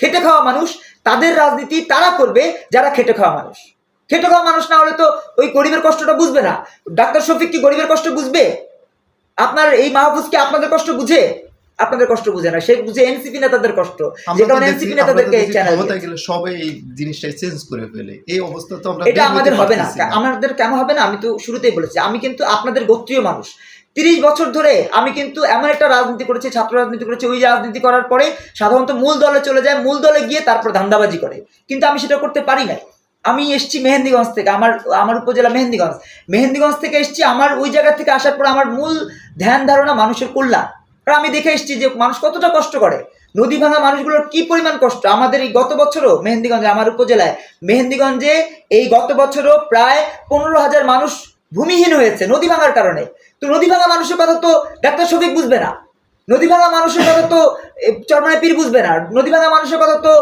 খেটে খাওয়া মানুষ তাদের রাজনীতি তারা করবে যারা খেটে খাওয়া মানুষ। খেটে খাওয়া মানুষ না হলে তো ওই গরিবের কষ্টটা বুঝবে না। ডাক্তার শফিক কি গরিবের কষ্ট বুঝবে? আপনার এই মাহফুজ কি আপনাদের কষ্ট বুঝে? আপনাদের কষ্ট বুঝে না। সে বুঝে এনসিপি নেতাদের কষ্ট। যে কারণে এনসিপি নেতাদেরকে চ্যানেল গেলে সবাই এই জিনিসটাই চেঞ্জ করে ফেলে। এই অবস্থা তো আমরা এটা আমাদের হবে না। না। আমাদের কেন হবে না? আমি তো শুরুতেই বলেছি। আমি কিন্তু আপনাদের গোত্রীয় মানুষ। তিরিশ বছর ধরে আমি কিন্তু এমন একটা রাজনীতি করেছি, ছাত্র রাজনীতি করেছি, ওই রাজনীতি করার পরে সাধারণত মূল দলে চলে যায়, মূল দলে গিয়ে তারপর ধান্দাবাজি করে। কিন্তু আমি সেটা করতে পারি না আমি এসছি মেহেন্দিগঞ্জ থেকে, আমার আমার উপজেলা মেহেন্দিগঞ্জ। মেহেন্দিগঞ্জ থেকে এসছি, আমার ওই জায়গা থেকে আসার পর আমার মূল ধ্যান ধারণা মানুষের কল্যাণ। কারণ আমি দেখে এসছি যে মানুষ কতটা কষ্ট করে। নদী ভাঙা মানুষগুলোর কি পরিমাণ কষ্ট? আমাদের এই গত বছরও মেহেন্দিগঞ্জে, আমার উপজেলায় মেহেন্দিগঞ্জে এই গত বছরও প্রায় পনেরো হাজার মানুষ ভূমিহীন হয়েছে নদী ভাঙার কারণে। তো নদী ভাঙা মানুষের কথা তো ডাক্তার শফিক বুঝবে না। নদী ভাঙা মানুষের কথা তো এই চরমায় পীর বুঝবে না। নদী ভাঙা মানুষের কথা তো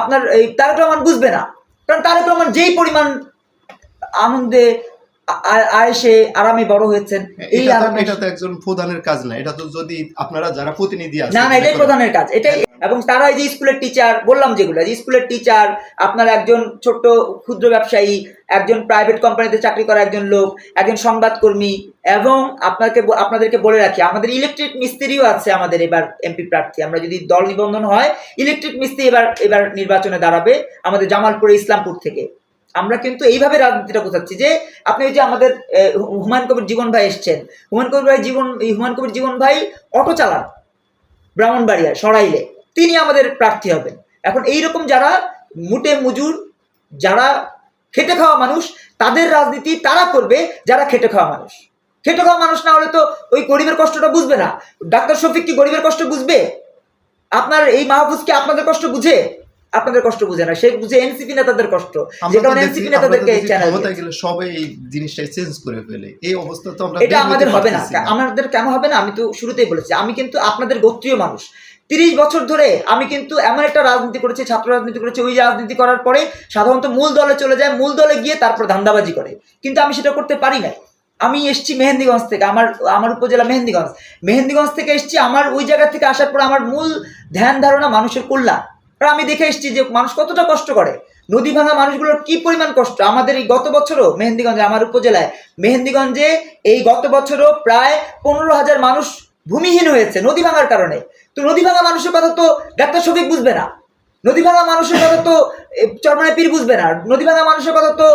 আপনার এই তারেক রহমান বুঝবে না। কারণ তারেক রহমান যেই পরিমাণ আনন্দে আয়েসে আরামে বড় হয়েছেন এই এটা তো একজন প্রধানের কাজ না। এটা তো যদি আপনারা যারা প্রতিনিধি আছেন না না এটাই প্রধানের কাজ। এটাই এবং তারা এই যে স্কুলের টিচার বললাম যেগুলো, যে স্কুলের টিচার আপনার একজন ছোট্ট ক্ষুদ্র ব্যবসায়ী, একজন প্রাইভেট কোম্পানিতে চাকরি করা একজন লোক, একজন সংবাদকর্মী, এবং আপনাকে আপনাদেরকে বলে রাখি, আমাদের ইলেকট্রিক মিস্ত্রিও আছে আমাদের এবার এমপি প্রার্থী। আমরা যদি দল নিবন্ধন হয় ইলেকট্রিক মিস্ত্রি এবার এবার নির্বাচনে দাঁড়াবে আমাদের জামালপুরে ইসলামপুর থেকে। আমরা কিন্তু এইভাবে রাজনীতিটা বোঝাচ্ছি যে, আপনি যে আমাদের হুমায়ুন কবির জীবন ভাই এসছেন। হুমায়ুন কবির ভাই জীবন হুমায়ুন কবির জীবন ভাই অটো চালান ব্রাহ্মণবাড়িয়া সরাইলে। তিনি আমাদের প্রার্থী হবেন। এখন এইরকম যারা মুটে মুজুর যারা খেটে খাওয়া মানুষ তাদের রাজনীতি তারা করবে যারা খেটে খাওয়া মানুষ। খেটে খাওয়া মানুষ না হলে তো ওই গরিবের কষ্টটা বুঝবে না। ডাক্তার শফিক কি গরিবের কষ্ট বুঝবে? আপনার এই মাহফুজ কি আপনাদের কষ্ট বুঝে? আপনাদের কষ্ট বুঝে না। সে বুঝে এনসিপি নেতাদের কষ্ট। যে কারণে এনসিপি নেতাদেরকে এই ক্ষমতায় গেলে সবাই এই জিনিসটাই চেঞ্জ করে ফেলে। এই অবস্থা তো আমরা এটা আমাদের হবে না। আমাদের কেন হবে না? আমি তো শুরুতেই বলেছি। আমি কিন্তু আপনাদের গোত্রীয় মানুষ। তিরিশ বছর ধরে আমি কিন্তু এমন একটা রাজনীতি করেছি, ছাত্র রাজনীতি করেছি, ওই রাজনীতি করার পরে সাধারণত মূল দলে চলে যায়, মূল দলে গিয়ে তারপর ধান্দাবাজি করে। কিন্তু আমি সেটা করতে পারি না আমি এসছি মেহেন্দিগঞ্জ থেকে, আমার আমার উপজেলা মেহেন্দিগঞ্জ। মেহেন্দিগঞ্জ থেকে এসছি, আমার ওই জায়গা থেকে আসার পর আমার মূল ধ্যান ধারণা মানুষের কল্যাণ। কারণ আমি দেখে এসছি যে মানুষ কতটা কষ্ট করে। নদী ভাঙা মানুষগুলোর কি পরিমাণ কষ্ট? আমাদের এই গত বছরও মেহেন্দিগঞ্জে, আমার উপজেলায় মেহেন্দিগঞ্জে এই গত বছরও প্রায় পনেরো হাজার মানুষ ভূমিহীন হয়েছে, নদী ভাঙার কারণে। তো নদী ভাঙা মানুষের কথা তো ডাক্তার শফিক বুঝবে না। নদী ভাঙা মানুষের কথা তো চরমানে পীর বুঝবে না। নদী ভাঙা মানুষের কথা তো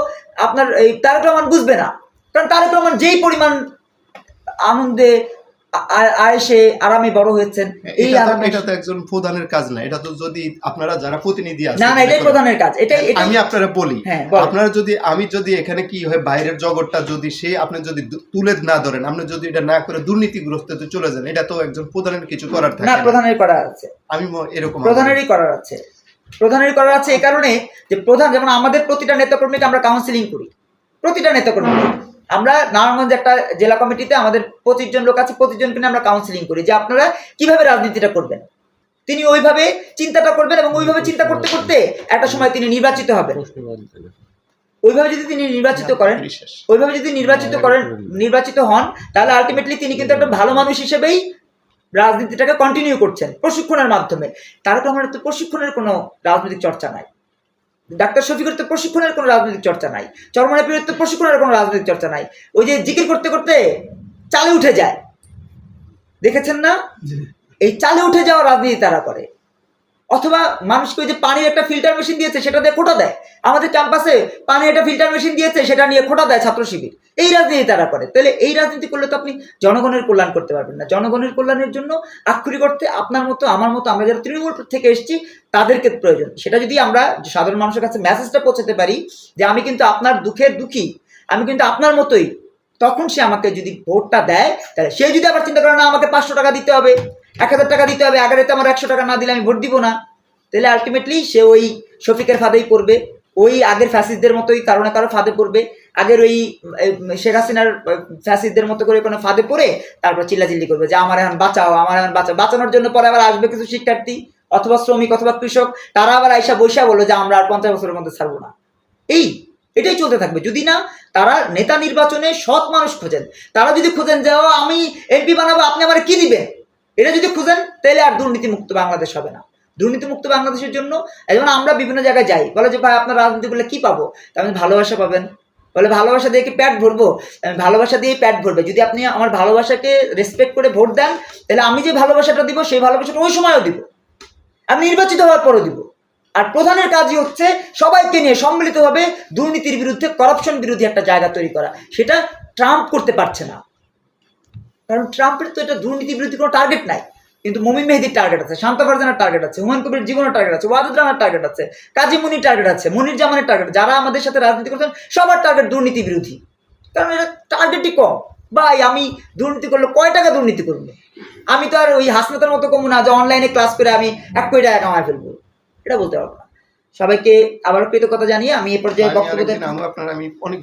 আপনার এই তারেক রহমান বুঝবে না। কারণ তারেক রহমান যেই পরিমাণ আনন্দে আয়েসে আরামে বড় হয়েছেন এই আরামে। এটা তো একজন প্রধানের কাজ না এটা তো যদি আপনারা যারা প্রতিনিধি আছেন না না এটাই প্রধানের কাজ এটাই এটাই আমি আপনারা বলি হ্যাঁ, আপনারা যদি আমি যদি এখানে কি হয় বাইরের জগৎটা যদি সে আপনি যদি তুলে না ধরেন আপনি যদি এটা না করে দুর্নীতিগ্রস্ত চলে যান এটা তো একজন প্রধানের কিছু করার থাকে না। প্রধানের করা আছে। আমি এরকম প্রধানেরই করার আছে। প্রধানেরই করার আছে এই কারণে যে প্রধান যেমন আমাদের প্রতিটা নেতাকর্মীকে আমরা কাউন্সিলিং করি। প্রতিটা নেতাকর্মী। আমরা নারায়ণগঞ্জ একটা জেলা কমিটিতে আমাদের পঁচিশ জন লোক আছে পঁচিশ জনকে আমরা কাউন্সিলিং করি যে আপনারা কীভাবে রাজনীতিটা করবেন। তিনি ওইভাবে চিন্তাটা করবেন এবং ওইভাবে চিন্তা করতে করতে একটা সময় তিনি নির্বাচিত হবেন। ওইভাবে যদি তিনি নির্বাচিত করেন, ওইভাবে যদি নির্বাচিত করেন, নির্বাচিত হন, তাহলে আলটিমেটলি তিনি কিন্তু একটা ভালো মানুষ হিসেবেই রাজনীতিটাকে কন্টিনিউ করছেন প্রশিক্ষণের মাধ্যমে। তারা তো আমার প্রশিক্ষণের কোনো রাজনৈতিক চর্চা নাই। ডাক্তার শফিকের তো প্রশিক্ষণের কোনো রাজনৈতিক চর্চা নাই। চরমনা পীরের তো প্রশিক্ষণের কোনো রাজনৈতিক চর্চা নাই। ওই যে জিকির করতে করতে চালে উঠে যায়। দেখেছেন না? এই চালে উঠে যাওয়া রাজনীতি তারা করে। অথবা মানুষকে ওই যে পানির একটা ফিল্টার মেশিন দিয়েছে, সেটা দিয়ে খোটা দেয়। আমাদের ক্যাম্পাসে পানির একটা ফিল্টার মেশিন দিয়েছে, সেটা নিয়ে খোটা দেয় ছাত্র শিবির। এই রাজনীতি তারা করে। তাহলে এই রাজনীতি করলে তো আপনি জনগণের কল্যাণ করতে পারবেন না। জনগণের কল্যাণের জন্য আক্ষরি করতে আপনার মতো, আমার মতো আমরা যারা তৃণমূল থেকে এসেছি, তাদেরকে প্রয়োজন। সেটা যদি আমরা সাধারণ মানুষের কাছে মেসেজটা পৌঁছাতে পারি যে, আমি কিন্তু আপনার দুঃখের দুঃখী, আমি কিন্তু আপনার মতোই। তখন সে আমাকে যদি ভোটটা দেয়, তাহলে সে যদি আবার চিন্তা করে, না, আমাকে পাঁচশো টাকা দিতে হবে, এক হাজার টাকা দিতে হবে আগারেতে আমার একশো টাকা না দিলে আমি ভোট দিব না। তাহলে আলটিমেটলি সে ওই শফিকের ফাঁদেই পড়বে। ওই আগের ফ্যাসিস্টদের মতোই কারও না কারও ফাঁদে পড়বে। আগের ওই শেখ হাসিনার ফ্যাসিস্টদের মতো করে কোনো ফাঁদে পড়ে তারপর চিল্লাচিল্লি করবে যে, আমার এখন বাঁচাও, আমার এখন বাঁচাও। বাঁচানোর জন্য পরে আবার আসবে কিছু শিক্ষার্থী অথবা শ্রমিক অথবা কৃষক, তারা আবার আইসা বৈশা বলল যে, আমরা আর পঞ্চাশ বছরের মধ্যে ছাড়বো না। এই, এটাই চলতে থাকবে। যদি না, তারা নেতা নির্বাচনে সৎ মানুষ খোঁজেন। তারা যদি খোঁজেন যে আমি এমপি বানাবো, আপনি আমার কি দিবেন? এটা যদি খুঁজেন, তাহলে আর দুর্নীতিমুক্ত বাংলাদেশ হবে না। দুর্নীতিমুক্ত বাংলাদেশের জন্য, এবং আমরা বিভিন্ন জায়গায় যাই। বলে যে, ভাই, আপনার রাজনীতি করলে কি পাবো? আমি ভালোবাসা পাবেন। বলে, ভালোবাসা দিয়ে কি প্যাট ভরবো? আমি ভালোবাসা দিয়ে প্যাট ভরবে। যদি আপনি আমার ভালোবাসাকে রেসপেক্ট করে ভোট দেন, তাহলে আমি যে ভালোবাসাটা দিব, সেই ভালোবাসাটা ওই সময়ও দিব। আমি নির্বাচিত হওয়ার পরও দিব। আর প্রধানের কাজই হচ্ছে সবাইকে নিয়ে সম্মিলিতভাবে দুর্নীতির বিরুদ্ধে করাপশন বিরোধী একটা জায়গা তৈরি করা। সেটা ট্রাম্প করতে পারছে না। কারণ ট্রাম্পের তো এটা দুর্নীতি বিরোধী কোনো টার্গেট নাই। কিন্তু মমিন মেহেদির টার্গেট আছে শান্ত ফারজানের টার্গেট আছে হুমায়ুন কবির জীবনের টার্গেট আছে ওয়াদুদ রানার টার্গেট আছে কাজী মুনির টার্গেট আছে মনির জামানের টার্গেট যারা আমাদের সাথে রাজনীতি করছেন সবার টার্গেট দুর্নীতি বিরোধী। কারণ এটা টার্গেটই কম। ভাই আমি দুর্নীতি করলে কয় টাকা দুর্নীতি করব? আমি তো আর ওই হাসনাতের মতো কমু না যে অনলাইনে ক্লাস করে আমি এক কোটি টাকা কামায় ফেলব। এটা বলতে পারব না। সবাইকে আবার কৃতজ্ঞতা জানিয়ে আমি এ পর্যায়ে বক্তব্য আমি অনেক